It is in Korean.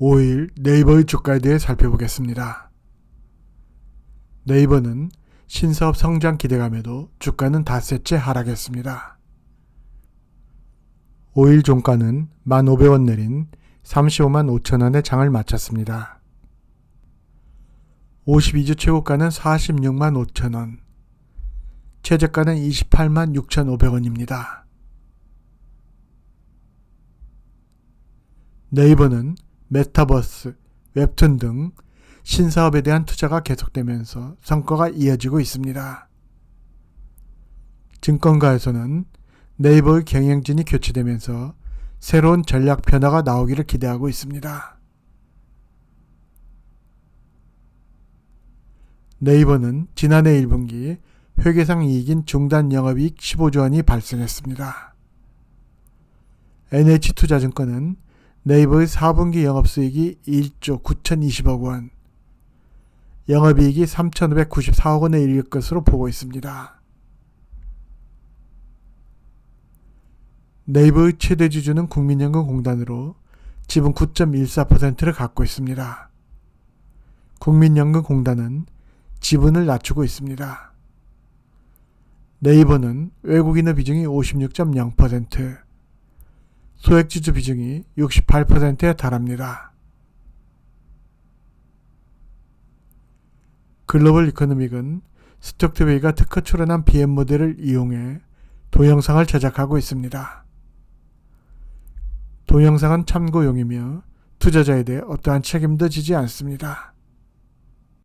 5일 네이버의 주가에 대해 살펴보겠습니다. 네이버는 신사업 성장 기대감에도 주가는 닷새째 하락했습니다. 5일 종가는 1,500원 내린 35만 5천원의 장을 마쳤습니다. 52주 최고가는 46만 5천원, 최저가는 28만 6,500원입니다. 네이버는 메타버스, 웹툰 등 신사업에 대한 투자가 계속되면서 성과가 이어지고 있습니다. 증권가에서는 네이버의 경영진이 교체되면서 새로운 전략 변화가 나오기를 기대하고 있습니다. 네이버는 지난해 1분기 회계상 이익인 중단 영업이익 15조 원이 발생했습니다. NH투자증권은 네이버의 4분기 영업수익이 1조 9,020억 원, 영업이익이 3,594억 원에 이를 것으로 보고 있습니다. 네이버의 최대 주주는 국민연금공단으로 지분 9.14%를 갖고 있습니다. 국민연금공단은 지분을 낮추고 있습니다. 네이버는 외국인의 비중이 56.0%, 소액주주 비중이 68%에 달합니다. 글로벌 이코노믹은 스톡트웨이가 특허 출원한 BM 모델을 이용해 동영상을 제작하고 있습니다. 동영상은 참고용이며 투자자에 대해 어떠한 책임도 지지 않습니다.